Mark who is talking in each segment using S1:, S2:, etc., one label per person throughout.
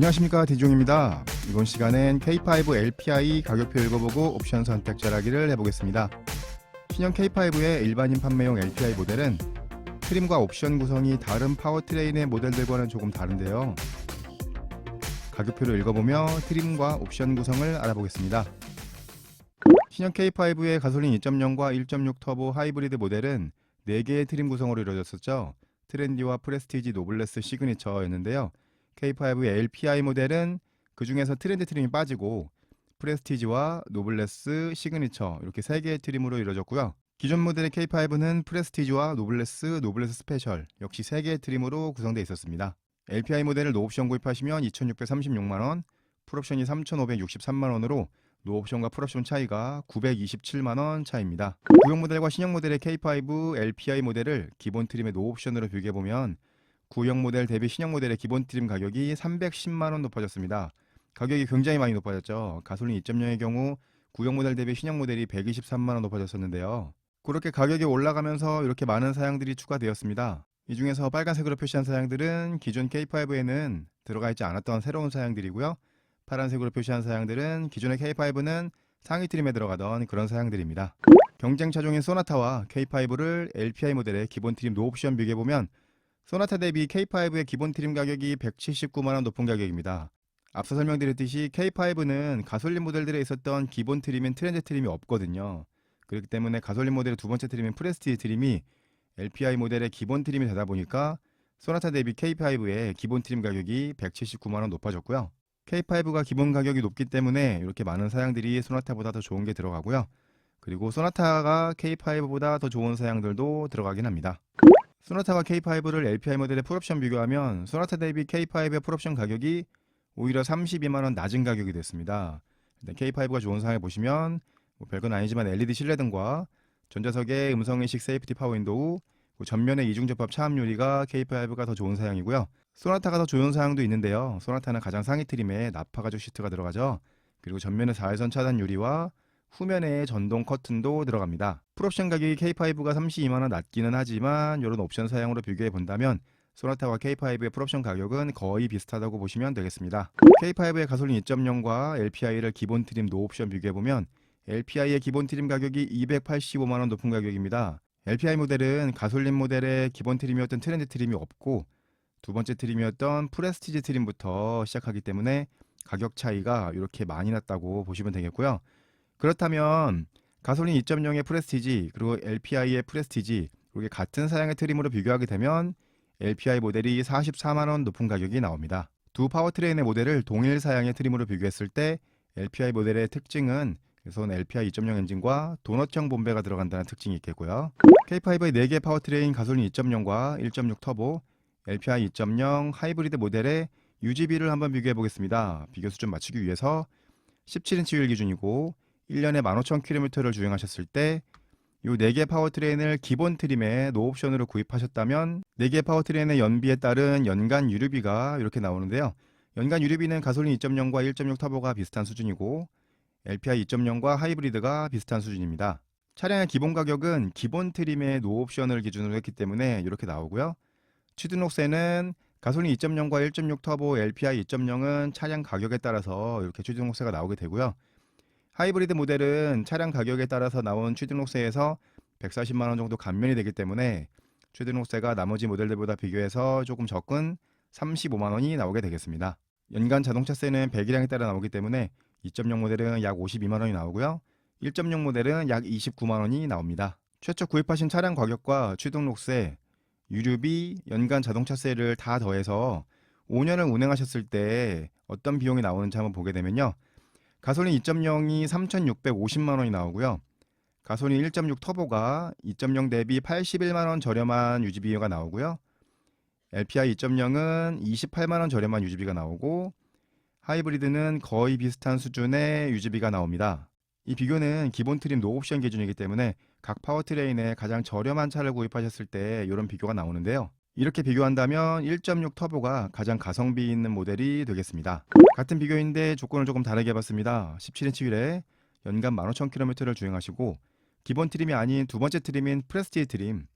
S1: 안녕하십니까 디종입니다. 이번 시간엔 K5 LPI 가격표 읽어보고 옵션 선택 잘하기를 해보겠습니다. 신형 K5의 일반인 판매용 LPI 모델은 트림과 옵션 구성이 다른 파워트레인의 모델들과는 조금 다른데요. 가격표를 읽어보며 트림과 옵션 구성을 알아보겠습니다. 신형 K5의 가솔린 2.0과 1.6 터보 하이브리드 모델은 4개의 트림 구성으로 이루어졌었죠. 트렌디와 프레스티지, 노블레스, 시그니처였는데요. K5의 LPI 모델은 그 중에서 트렌드 트림이 빠지고 프레스티지와 노블레스, 시그니처 이렇게 세 개의 트림으로 이루어졌고요. 기존 모델의 K5는 프레스티지와 노블레스, 노블레스 스페셜 역시 세 개의 트림으로 구성되어 있었습니다. LPI 모델을 노옵션 구입하시면 2,636만 원, 풀옵션이 3,563만 원으로 노옵션과 풀옵션 차이가 927만 원 차이입니다. 구형 모델과 신형 모델의 K5 LPI 모델을 기본 트림의 노옵션으로 비교해 보면 구형 모델 대비 신형 모델의 기본 트림 가격이 310만 원 높아졌습니다. 가격이 굉장히 많이 높아졌죠. 가솔린 2.0의 경우 구형 모델 대비 신형 모델이 123만 원 높아졌었는데요. 그렇게 가격이 올라가면서 이렇게 많은 사양들이 추가되었습니다. 이 중에서 빨간색으로 표시한 사양들은 기존 K5에는 들어가 있지 않았던 새로운 사양들이고요. 파란색으로 표시한 사양들은 기존의 K5는 상위 트림에 들어가던 그런 사양들입니다. 경쟁 차종인 소나타와 K5를 LPI 모델의 기본 트림 노옵션 비교해 보면 소나타 대비 K5의 기본 트림 가격이 179만 원 높은 가격입니다. 앞서 설명드렸듯이 K5는 가솔린 모델들에 있었던 기본 트림인 트렌드 트림이 없거든요. 그렇기 때문에 가솔린 모델의 두 번째 트림인 프레스티지 트림이 LPI 모델의 기본 트림이 되다 보니까 소나타 대비 K5의 기본 트림 가격이 179만 원 높아졌고요. K5가 기본 가격이 높기 때문에 이렇게 많은 사양들이 소나타보다 더 좋은 게 들어가고요. 그리고 소나타가 K5보다 더 좋은 사양들도 들어가긴 합니다. 소나타와 K5를 LPI 모델의 풀옵션 비교하면 소나타 대비 K5의 풀옵션 가격이 오히려 32만 원 낮은 가격이 됐습니다. 일단 K5가 좋은 사양을 보시면 뭐 별건 아니지만 LED 실내등과 전자석의 음성 인식 세이프티 파워 윈도우, 그리고 전면의 이중 접합 차압 유리가 K5가 더 좋은 사양이고요. 소나타가 더 좋은 사양도 있는데요. 소나타는 가장 상위 트림에 나파 가죽 시트가 들어가죠. 그리고 전면에 4회선 차단 유리와 후면에 전동 커튼도 들어갑니다. 풀옵션 가격이 K5가 32만 원 낮기는 하지만 이런 옵션 사양으로 비교해 본다면 소나타와 K5의 풀옵션 가격은 거의 비슷하다고 보시면 되겠습니다. K5의 가솔린 2.0과 LPI를 기본 트림 노옵션 비교해 보면 LPI의 기본 트림 가격이 285만 원 높은 가격입니다. LPI 모델은 가솔린 모델의 기본 트림이었던 트렌드 트림이 없고 두 번째 트림이었던 프레스티지 트림부터 시작하기 때문에 가격 차이가 이렇게 많이 났다고 보시면 되겠고요. 그렇다면 가솔린 2.0의 프레스티지 그리고 LPI의 프레스티지 이렇게 같은 사양의 트림으로 비교하게 되면 LPI 모델이 44만 원 높은 가격이 나옵니다. 두 파워트레인의 모델을 동일 사양의 트림으로 비교했을 때 LPI 모델의 특징은 우선 LPI 2.0 엔진과 도넛형 bombe가 들어간다는 특징이 있겠고요. K5의 4개 파워트레인 가솔린 2.0과 1.6 터보, LPI 2.0 하이브리드 모델의 UGB를 한번 비교해 보겠습니다. 비교 수준 맞추기 위해서 17인치 휠 기준이고 1년에 15,000km를 주행하셨을 때 이 4개 파워트레인을 기본 트림에 노옵션으로 구입하셨다면 4개 파워트레인의 연비에 따른 연간 유류비가 이렇게 나오는데요. 연간 유류비는 가솔린 2.0과 1.6 터보가 비슷한 수준이고 LPI 2.0과 하이브리드가 비슷한 수준입니다. 차량의 기본 가격은 기본 트림의 노옵션을 기준으로 했기 때문에 이렇게 나오고요. 취등록세는 가솔린 2.0과 1.6 터보 LPI 2.0은 차량 가격에 따라서 이렇게 취등록세가 나오게 되고요. 하이브리드 모델은 차량 가격에 따라서 나온 취등록세에서 140만 원 정도 감면이 되기 때문에 취등록세가 나머지 모델들보다 비교해서 조금 적은 35만 원이 나오게 되겠습니다. 연간 자동차세는 배기량에 따라 나오기 때문에 2.0 모델은 약 52만 원이 나오고요. 1.6 모델은 약 29만 원이 나옵니다. 최초 구입하신 차량 가격과 취등록세, 유류비, 연간 자동차세를 다 더해서 5년을 운행하셨을 때 어떤 비용이 나오는지 한번 보게 되면요. 가솔린 2.0이 3,650만 원이 나오고요. 가솔린 1.6 터보가 2.0 대비 81만 원 저렴한 유지 비가 나오고요. LPI 2.0은 28만 원 저렴한 유지비가 나오고 하이브리드는 거의 비슷한 수준의 유지비가 나옵니다. 이 비교는 기본 트림 노옵션 기준이기 때문에 각 파워트레인에 가장 저렴한 차를 구입하셨을 때 이런 비교가 나오는데요. 이렇게 비교한다면 1.6 터보가 가장 가성비 있는 모델이 되겠습니다. 같은 비교인데 조건을 조금 다르게 해봤습니다. 17인치 휠에 연간 15,000km를 주행하시고 기본 트림이 아닌 두 번째 트림인 프레스티지 트림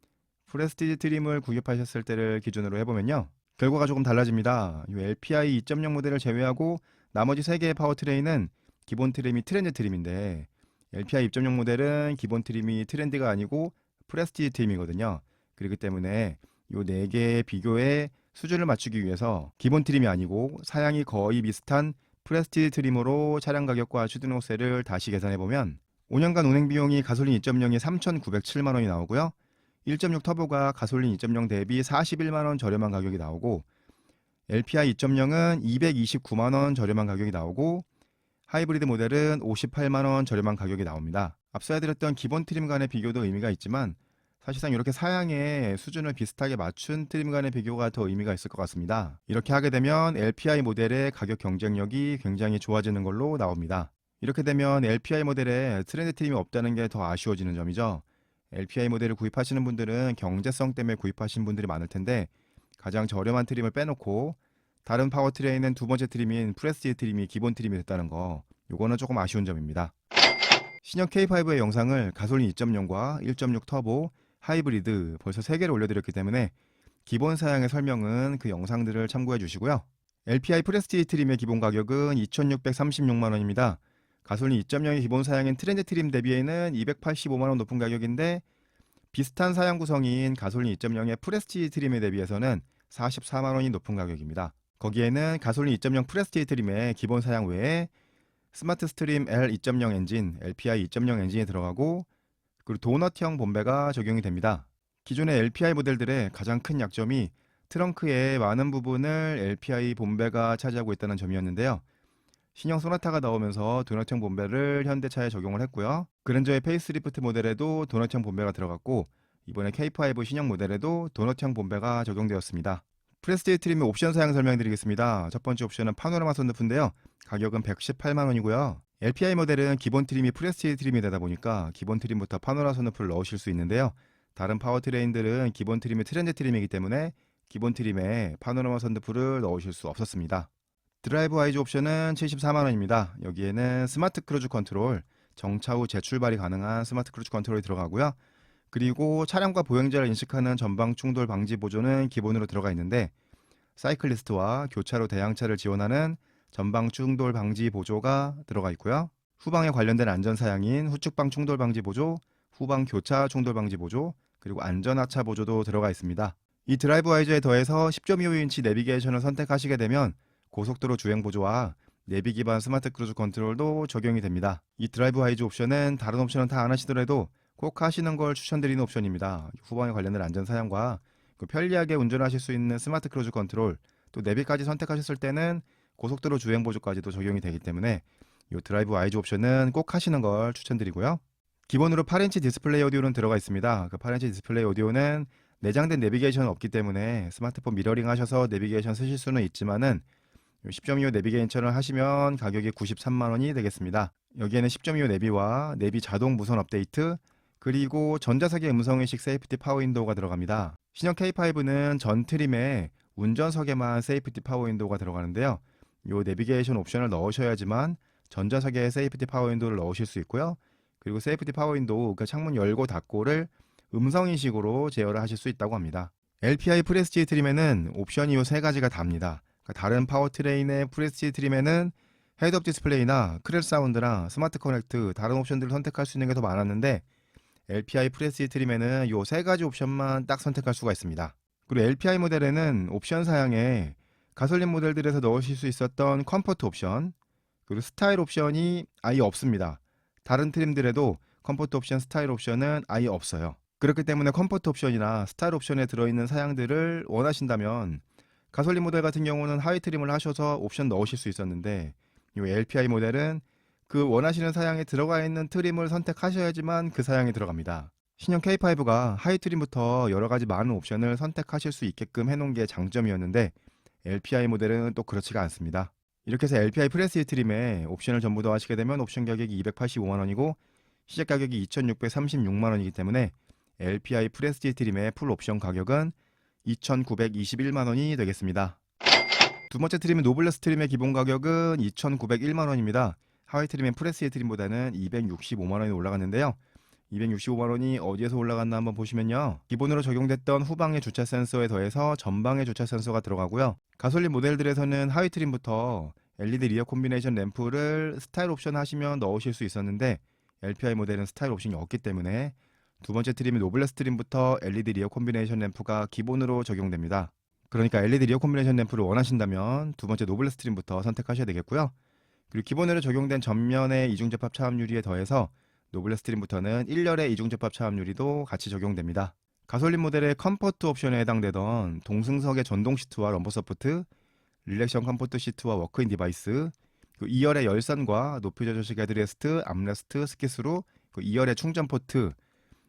S1: 프레스티지 트림을 구입하셨을 때를 기준으로 해보면요. 결과가 조금 달라집니다. 이 LPI 2.0 모델을 제외하고 나머지 3개의 파워트레인은 기본 트림이 트렌드 트림인데 LPI 2.0 모델은 기본 트림이 트렌드가 아니고 프레스티지 트림이거든요. 그렇기 때문에 이 4개의 비교의 수준을 맞추기 위해서 기본 트림이 아니고 사양이 거의 비슷한 프레스티지 트림으로 차량 가격과 추진호세를 다시 계산해 보면 5년간 운행 비용이 가솔린 2.0이 3,907만 원이 나오고요. 1.6 터보가 가솔린 2.0 대비 41만 원 저렴한 가격이 나오고 LPI 2.0은 229만 원 저렴한 가격이 나오고 하이브리드 모델은 58만 원 저렴한 가격이 나옵니다. 앞서 해드렸던 기본 트림 간의 비교도 의미가 있지만 사실상 이렇게 사양의 수준을 비슷하게 맞춘 트림 간의 비교가 더 의미가 있을 것 같습니다. 이렇게 하게 되면 LPI 모델의 가격 경쟁력이 굉장히 좋아지는 걸로 나옵니다. 이렇게 되면 LPI 모델에 트렌드 트림이 없다는 게 더 아쉬워지는 점이죠. LPI 모델을 구입하시는 분들은 경제성 때문에 구입하신 분들이 많을 텐데 가장 저렴한 트림을 빼놓고 다른 파워트레인은 두 번째 트림인 프레스티지 트림이 기본 트림이 됐다는 거 요거는 조금 아쉬운 점입니다. 신형 K5의 영상을 가솔린 2.0과 1.6 터보, 하이브리드 벌써 3개를 올려드렸기 때문에 기본 사양의 설명은 그 영상들을 참고해 주시고요. LPI 프레스티지 트림의 기본 가격은 2,636만 원입니다. 가솔린 2.0의 기본 사양인 트렌드 트림 대비에는 285만 원 높은 가격인데 비슷한 사양 구성인 가솔린 2.0의 프레스티지 트림에 대비해서는 44만 원이 높은 가격입니다. 거기에는 가솔린 2.0 프레스티지 트림의 기본 사양 외에 스마트 스트림 L 2.0 엔진, LPI 2.0 엔진이 들어가고 그리고 도넛형 bom배가 적용이 됩니다. 기존의 LPI 모델들의 가장 큰 약점이 트렁크의 많은 부분을 LPI bom배가 차지하고 있다는 점이었는데요. 신형 소나타가 나오면서 도넛형 bom배를 현대차에 적용을 했고요. 그랜저의 페이스리프트 모델에도 도넛형 bom배가 들어갔고 이번에 K5 신형 모델에도 도넛형 bom배가 적용되었습니다. 프레스티지 트림의 옵션 사양 설명드리겠습니다. 첫 번째 옵션은 파노라마 선루프인데요. 가격은 118만 원이고요. LPI 모델은 기본 트림이 프레스티지 트림이 되다 보니까 기본 트림부터 파노라 선루프를 넣으실 수 있는데요. 다른 파워트레인들은 기본 트림이 트렌드 트림이기 때문에 기본 트림에 파노라마 선루프를 넣으실 수 없었습니다. 드라이브 와이즈 옵션은 74만 원입니다. 여기에는 스마트 크루즈 컨트롤, 정차 후 재출발이 가능한 스마트 크루즈 컨트롤이 들어가고요. 그리고 차량과 보행자를 인식하는 전방 충돌 방지 보조는 기본으로 들어가 있는데 사이클리스트와 교차로 대항차를 지원하는 전방 충돌 방지 보조가 들어가 있고요. 후방에 관련된 안전 사양인 후측방 충돌 방지 보조, 후방 교차 충돌 방지 보조, 그리고 안전 하차 보조도 들어가 있습니다. 이 드라이브 와이즈에 더해서 10.25인치 내비게이션을 선택하시게 되면 고속도로 주행 보조와 내비 기반 스마트 크루즈 컨트롤도 적용이 됩니다. 이 드라이브 와이즈 옵션은 다른 옵션은 다 안 하시더라도 꼭 하시는 걸 추천드리는 옵션입니다. 후방에 관련된 안전 사양과 그 편리하게 운전하실 수 있는 스마트 크루즈 컨트롤, 또 내비까지 선택하셨을 때는 고속도로 주행 보조까지도 적용이 되기 때문에 이 드라이브 와이즈 옵션은 꼭 하시는 걸 추천드리고요. 기본으로 8인치 디스플레이 오디오는 들어가 있습니다. 그 8인치 디스플레이 오디오는 내장된 내비게이션은 없기 때문에 스마트폰 미러링 하셔서 내비게이션 쓰실 수는 있지만은 10.25 내비게이션을 하시면 가격이 93만 원이 되겠습니다. 여기에는 10.25 내비와 내비 자동 무선 업데이트 그리고 전자석의 음성인식 세이프티 파워 윈도우가 들어갑니다. 신형 K5는 전 트림에 운전석에만 세이프티 파워 윈도우가 들어가는데요. 이 내비게이션 옵션을 넣으셔야지만 전자석에 세이프티 파워 윈도우를 넣으실 수 있고요. 그리고 세이프티 파워 윈도우, 그 창문 열고 닫고를 음성인식으로 제어를 하실 수 있다고 합니다. LPI 프레스티지 트림에는 옵션이 이세 가지가 답니다. 그러니까 다른 파워트레인의 프레스티지 트림에는 헤드업 디스플레이나 크렐 사운드나 스마트 커넥트 다른 옵션들을 선택할 수 있는 게 더 많았는데 LPI 프레스티지 트림에는 이세 가지 옵션만 딱 선택할 수가 있습니다. 그리고 LPI 모델에는 옵션 사양에 가솔린 모델들에서 넣으실 수 있었던 컴포트 옵션 그리고 스타일 옵션이 아예 없습니다. 다른 트림들에도 컴포트 옵션, 스타일 옵션은 아예 없어요. 그렇기 때문에 컴포트 옵션이나 스타일 옵션에 들어있는 사양들을 원하신다면 가솔린 모델 같은 경우는 하이 트림을 하셔서 옵션 넣으실 수 있었는데 이 LPI 모델은 그 원하시는 사양에 들어가 있는 트림을 선택하셔야지만 그 사양이 들어갑니다. 신형 K5가 하이 트림부터 여러 가지 많은 옵션을 선택하실 수 있게끔 해놓은 게 장점이었는데 LPI 모델은 또 그렇지가 않습니다. 이렇게 해서 LPI 프레스티 트림에 옵션을 전부 더 하시게 되면 옵션 가격이 285만 원이고 시작 가격이 2,636만 원이기 때문에 LPI 프레스티 트림의 풀 옵션 가격은 2,921만 원이 되겠습니다. 두 번째 트림인 노블레스 트림의 기본 가격은 2,901만 원입니다. 하와이 트림의 프레스티 트림보다는 265만 원이 올라갔는데요. 265만 원이 어디에서 올라갔나 한번 보시면요. 기본으로 적용됐던 후방의 주차 센서에 더해서 전방의 주차 센서가 들어가고요. 가솔린 모델들에서는 하위 트림부터 LED 리어 콤비네이션 램프를 스타일 옵션 하시면 넣으실 수 있었는데 LPI 모델은 스타일 옵션이 없기 때문에 두 번째 트림인 노블레스 트림부터 LED 리어 콤비네이션 램프가 기본으로 적용됩니다. 그러니까 LED 리어 콤비네이션 램프를 원하신다면 두 번째 노블레스 트림부터 선택하셔야 되겠고요. 그리고 기본으로 적용된 전면의 이중접합 차압유리에 더해서 노블레스 트림부터는 1열의 이중접합 차압유리도 같이 적용됩니다. 가솔린 모델의 컴포트 옵션에 해당되던 동승석의 전동 시트와 럼버 서포트, 릴렉션 컴포트 시트와 워크인 디바이스, 그 2열의 열선과 높이 조절식 헤드레스트, 암레스트, 스키스로 그 2열의 충전 포트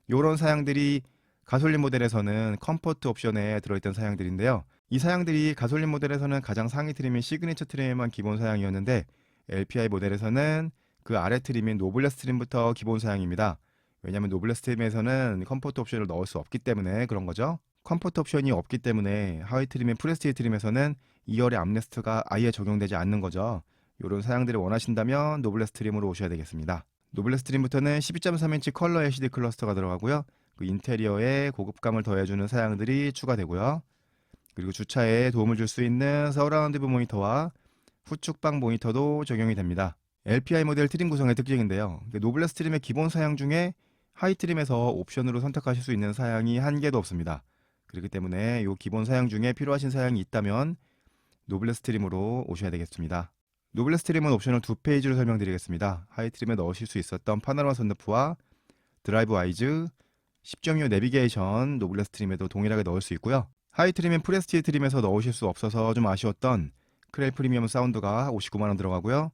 S1: 이런 사양들이 가솔린 모델에서는 컴포트 옵션에 들어있던 사양들인데요. 이 사양들이 가솔린 모델에서는 가장 상위 트림인 시그니처 트림에만 기본 사양이었는데 LPI 모델에서는 그 아래 트림인 노블레스 트림부터 기본 사양입니다. 왜냐하면 노블레스 트림에서는 컴포트 옵션을 넣을 수 없기 때문에 그런 거죠. 컴포트 옵션이 없기 때문에 하위 트림인 프레스티지 트림에서는 2열의 암레스트가 아예 적용되지 않는 거죠. 이런 사양들을 원하신다면 노블레스 트림으로 오셔야 되겠습니다. 노블레스 트림부터는 12.3인치 컬러 LCD 클러스터가 들어가고요. 그 인테리어에 고급감을 더해주는 사양들이 추가되고요. 그리고 주차에 도움을 줄 수 있는 서라운드 뷰 모니터와 후측방 모니터도 적용이 됩니다. LPI 모델 트림 구성의 특징인데요. 그 노블레스 트림의 기본 사양 중에 하이 트림에서 옵션으로 선택하실 수 있는 사양이 한 개도 없습니다. 그렇기 때문에 이 기본 사양 중에 필요하신 사양이 있다면 노블레스 트림으로 오셔야 되겠습니다. 노블레스 트림은 옵션을 두 페이지로 설명드리겠습니다. 하이 트림에 넣으실 수 있었던 파노라마 선루프와 드라이브 와이즈, 10.25 내비게이션 노블레스 트림에도 동일하게 넣을 수 있고요. 하이 트림인 프레스티지 트림에서 넣으실 수 없어서 좀 아쉬웠던 크렐 프리미엄 사운드가 59만원 들어가고요.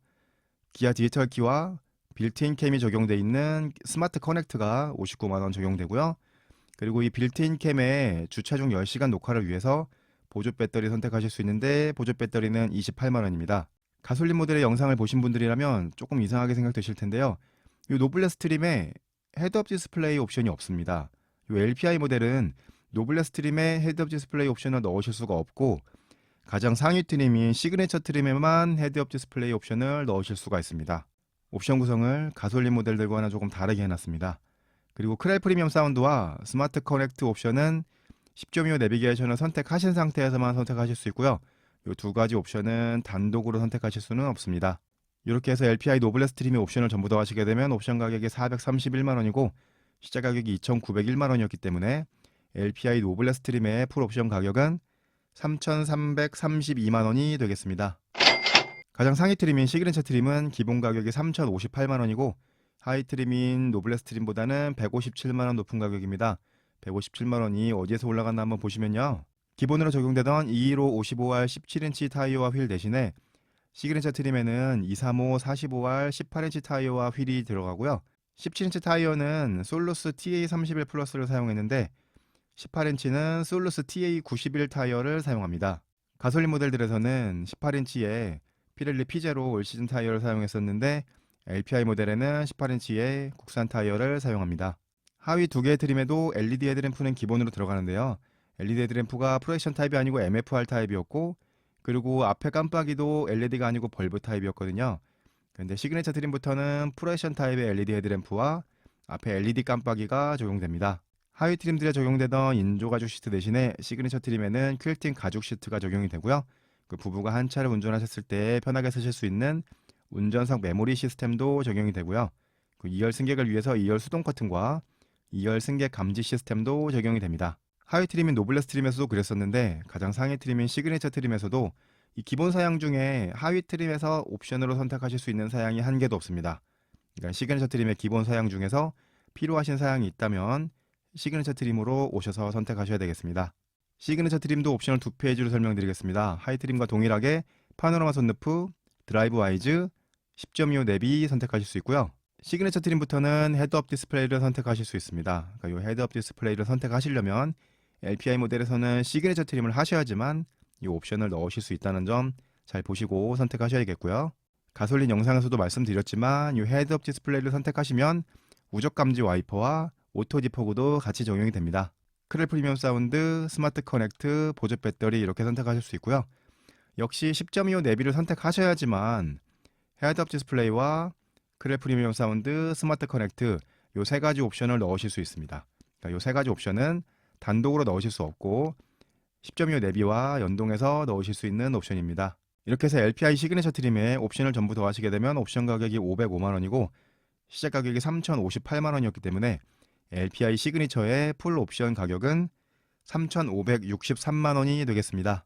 S1: 기아 디지털 키와 빌트인 캠이 적용돼 있는 스마트 커넥트가 59만 원 적용되고요. 그리고 이 빌트인 캠에 주차 중 10시간 녹화를 위해서 보조 배터리 선택하실 수 있는데 보조 배터리는 28만 원입니다. 가솔린 모델의 영상을 보신 분들이라면 조금 이상하게 생각되실 텐데요. 이 노블레스 트림에 헤드업 디스플레이 옵션이 없습니다. 이 LPI 모델은 노블레스 트림에 헤드업 디스플레이 옵션을 넣으실 수가 없고 가장 상위 트림인 시그네처 트림에만 헤드업 디스플레이 옵션을 넣으실 수가 있습니다. 옵션 구성을 가솔린 모델들과는 조금 다르게 해놨습니다. 그리고 크렐 프리미엄 사운드와 스마트 커넥트 옵션은 10.25 내비게이션을 선택하신 상태에서만 선택하실 수 있고요. 이 두 가지 옵션은 단독으로 선택하실 수는 없습니다. 이렇게 해서 LPI 노블레스 트림의 옵션을 전부 더 하시게 되면 옵션 가격이 431만 원이고 시작 가격이 2,901만 원이었기 때문에 LPI 노블레스 트림의 풀 옵션 가격은 3,332만 원이 되겠습니다. 가장 상위 트림인 시그니처 트림은 기본 가격이 3,058만 원이고 하이 트림인 노블레스 트림보다는 157만 원 높은 가격입니다. 157만 원이 어디에서 올라갔나 한번 보시면요. 기본으로 적용되던 215 55R 17인치 타이어와 휠 대신에 시그니처 트림에는 235 45R 18인치 타이어와 휠이 들어가고요. 17인치 타이어는 솔루스 TA31 플러스를 사용했는데 18인치는 솔루스 TA91 타이어를 사용합니다. 가솔린 모델들에서는 18인치에 피렐리 피제로 올 시즌 타이어를 사용했었는데 LPI 모델에는 18인치의 국산 타이어를 사용합니다. 하위 두 개의 트림에도 LED 헤드램프는 기본으로 들어가는데요. LED 헤드램프가 프로액션 타입이 아니고 MFR 타입이었고 그리고 앞에 깜빡이도 LED가 아니고 벌브 타입이었거든요. 근데 시그니처 트림부터는 프로액션 타입의 LED 헤드램프와 앞에 LED 깜빡이가 적용됩니다. 하위 트림들에 적용되던 인조 가죽 시트 대신에 시그니처 트림에는 퀼팅 가죽 시트가 적용이 되고요. 그 부부가 한 차를 운전하셨을 때 편하게 쓰실 수 있는 운전석 메모리 시스템도 적용이 되고요. 그 2열 승객을 위해서 2열 수동 커튼과 2열 승객 감지 시스템도 적용이 됩니다. 하위 트림인 노블레스 트림에서도 그랬었는데 가장 상위 트림인 시그니처 트림에서도 이 기본 사양 중에 하위 트림에서 옵션으로 선택하실 수 있는 사양이 한 개도 없습니다. 그러니까 시그니처 트림의 기본 사양 중에서 필요하신 사양이 있다면 시그니처 트림으로 오셔서 선택하셔야 되겠습니다. 시그니처 트림도 옵션을 두 페이지로 설명드리겠습니다. 하이 트림과 동일하게 파노라마 선루프, 드라이브 와이즈, 10.25 내비 선택하실 수 있고요. 시그니처 트림부터는 헤드업 디스플레이를 선택하실 수 있습니다. 그러니까 이 헤드업 디스플레이를 선택하시려면 LPI 모델에서는 시그니처 트림을 하셔야지만 이 옵션을 넣으실 수 있다는 점 잘 보시고 선택하셔야겠고요. 가솔린 영상에서도 말씀드렸지만 이 헤드업 디스플레이를 선택하시면 우적 감지 와이퍼와 오토 디퍼그도 같이 적용이 됩니다. 크렐 프리미엄 사운드, 스마트 커넥트, 보조 배터리 이렇게 선택하실 수 있고요. 역시 10.25 내비를 선택하셔야지만 헤드업 디스플레이와 크렐 프리미엄 사운드, 스마트 커넥트 요 세 가지 옵션을 넣으실 수 있습니다. 그러니까 요세 가지 옵션은 단독으로 넣으실 수 없고 10.25 내비와 연동해서 넣으실 수 있는 옵션입니다. 이렇게 해서 LPI 시그니처 트림에 옵션을 전부 더하시게 되면 옵션 가격이 505만 원이고 시작 가격이 3,058만 원이었기 때문에 LPI 시그니처의 풀 옵션 가격은 3,563만 원이 되겠습니다.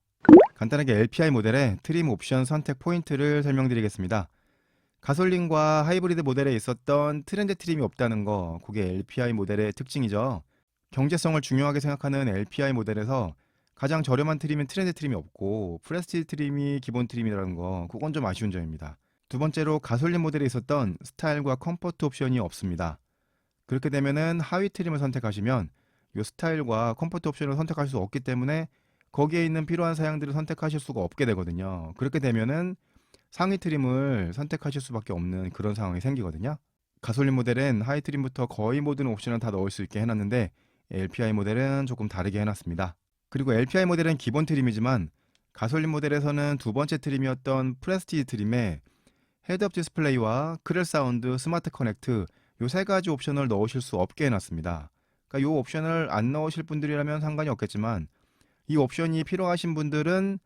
S1: 간단하게 LPI 모델의 트림 옵션 선택 포인트를 설명드리겠습니다. 가솔린과 하이브리드 모델에 있었던 트렌드 트림이 없다는 거, 그게 LPI 모델의 특징이죠. 경제성을 중요하게 생각하는 LPI 모델에서 가장 저렴한 트림은 트렌드 트림이 없고 프레스티지 트림이 기본 트림이라는 거, 그건 좀 아쉬운 점입니다. 두 번째로 가솔린 모델에 있었던 스타일과 컴포트 옵션이 없습니다. 그렇게 되면은 하위 트림을 선택하시면 이 스타일과 컴포트 옵션을 선택할 수 없기 때문에 거기에 있는 필요한 사양들을 선택하실 수가 없게 되거든요. 그렇게 되면은 상위 트림을 선택하실 수밖에 없는 그런 상황이 생기거든요. 가솔린 모델은 하위 트림부터 거의 모든 옵션을 다 넣을 수 있게 해놨는데 LPI 모델은 조금 다르게 해놨습니다. 그리고 LPI 모델은 기본 트림이지만 가솔린 모델에서는 두 번째 트림이었던 프레스티지 트림에 헤드업 디스플레이와 크렐 사운드, 스마트 커넥트 요 세 가지 옵션을 넣으실 수 없게 해놨습니다. 그러니까 요 옵션을 안 넣으실 분들이라면 상관이 없겠지만 이 옵션이 필요하신 분들은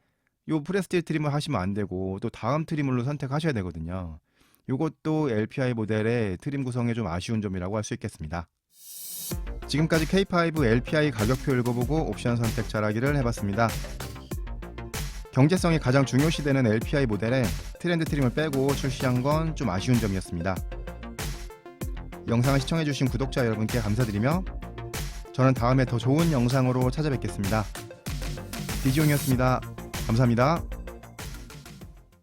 S1: 요 프레스티지 트림을 하시면 안 되고 또 다음 트림으로 선택하셔야 되거든요. 요것도 LPI 모델의 트림 구성에 좀 아쉬운 점이라고 할 수 있겠습니다. 지금까지 K5 LPI 가격표 읽어보고 옵션 선택 잘하기를 해봤습니다. 경제성이 가장 중요시되는 LPI 모델에 트렌드 트림을 빼고 출시한 건 좀 아쉬운 점이었습니다. 영상을 시청해주신 구독자 여러분께 감사드리며 저는 다음에 더 좋은 영상으로 찾아뵙겠습니다. 디지용이었습니다. 감사합니다.